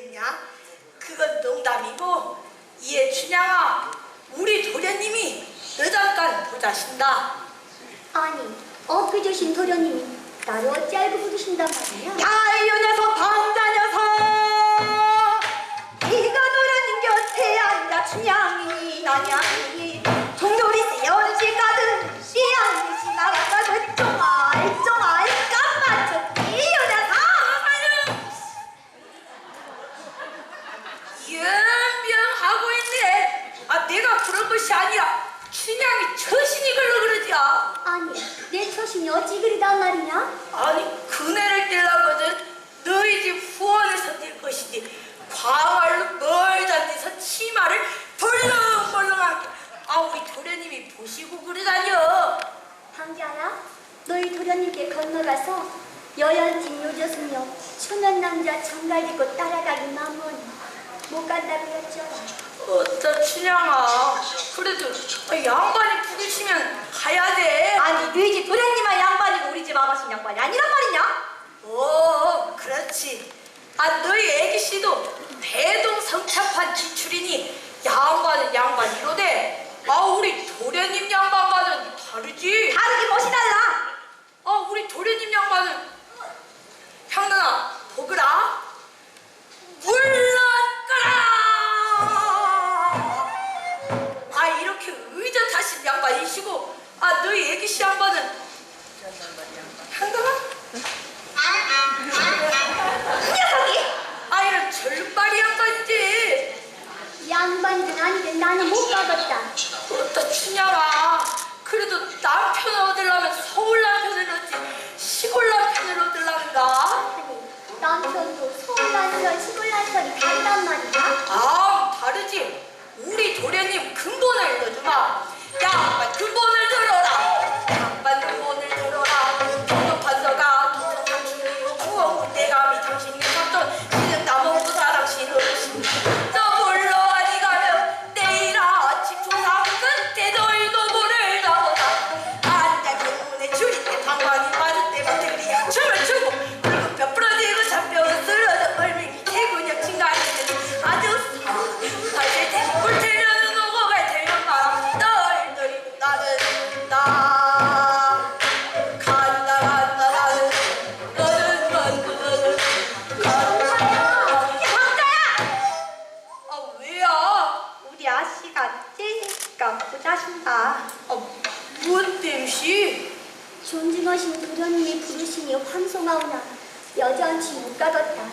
되겠냐? 그건 농담이고 이에 춘향아 우리 도련님이 너 잠깐 보자신다. 아니 엊그제신 도련님이 나를 어찌 알고 부르신단 말이야? 야 이 녀석 방자 녀석 네가 도련님 곁에 앉아 춘향이 나냐 것이며 어찌 그리 단말이냐? 아니 그네를 뛸라거든 너희 집 후원에서 뛸 것이니 과말로 멀다니서 치마를 벌렁벌렁하게. 아 우리 도련님이 보시고 그러다녀 방자야 너희 도련님께 건너가서 여연진 요조수며 천연남자 정갈리고 따라가기 마음은 못 간다고 했잖아 뭐 어따 춘향아. 그래도 아, 양반이 부딪히면 가야 돼. 아니 너희 집 도련님아 양반이고 우리 집 아가씨 양반이 아니란 말이냐? 오 그렇지. 아 너희 애기씨도 대동 성차판 지출이니 양반은 양반이로돼. 아 우리 도련님 양반과는 다르지. 다르게 멋이 달라. 아 우리 도련님 양반은 이시고 아, 너희 애기 씨 양반은? 향나나? 이 녀석이! 아 이런 절발이 양반이지 양반이든 아니든 나는 못 가봤다. 어따 추냐라. 그래도 남편을 얻으려면 서울 아 무슨 땜시 존중하신 도련님이 부르시니 환송하오나 여전치 못 가뒀다.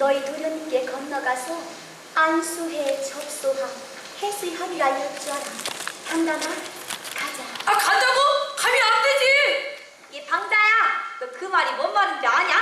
너희 도련님께 건너가서 안수해 접소하 해수하리라 여쭈어라. 당나나 가자. 아 간다고 가면 안 되지 이 방자야, 너 그 말이 뭔 말인지 아냐?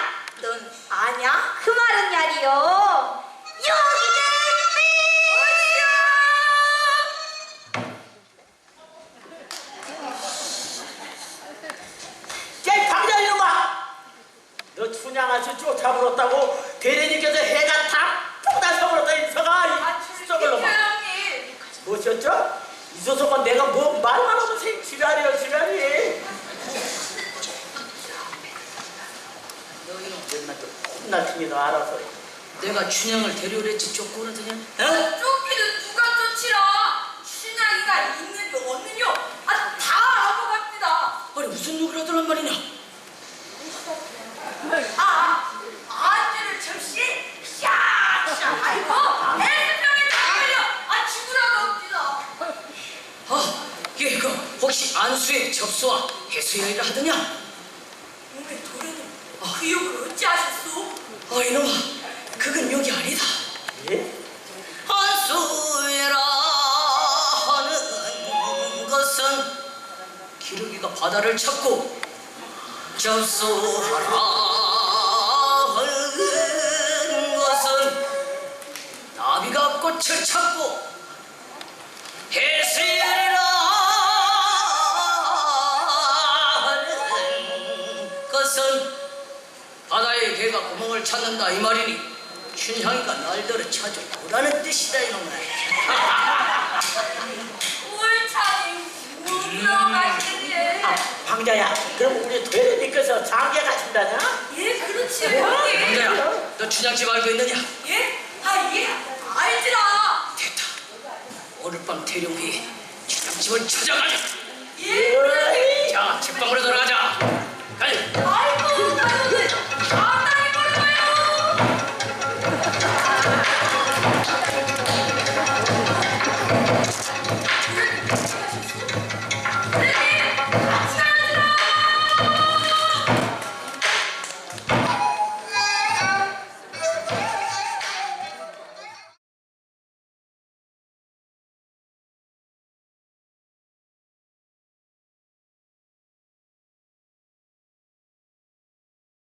대리님께서 해가 다 쏟아져버렸다 인서가 아이 썩을 놈아 형님 뭐셨죠? 이소석은 내가 뭐 말만 하면 생 지랄이야 지랄이 너 이놈 맨날 좀 혼날 테니 너 알아서 내가 춘향을 데려오랬지 쫓고 그러더냐? 어? 쫓기는 누가 쫓이라 신랑이가 있는요 없는요 아다 알고 갑니다 아니 무슨 욕을 하더란 말이냐? 아 안주를 접시 샤샤 아이고 애들병에 다 걸려 아 죽으라고 없지다 아, 얘가 혹시 안수에 접수와 해수야이라 하더냐? 우리 도련님 그 욕을 어찌 하셨소? 아 이놈아, 그건 욕이 아니다. 예? 안수해라 하는 것은 기러기가 바다를 찾고 접수하라 하는 것은 나비가 꽃을 찾고 해수 구멍을 찾는다 이 말이니 춘향이가 날더러 찾아오라는 뜻이다 이놈아 울창이 무명하시네 아, 방자야 그럼 우리 대리님께서 장계 가신다냐? 예 그렇지 형님. 왕자야 너 춘향집 알고 있느냐? 예? 아 예. 알지라. 됐다. 오늘 밤 대령회에 춘향집을 찾아가자. 예 자 집방으로 돌아가자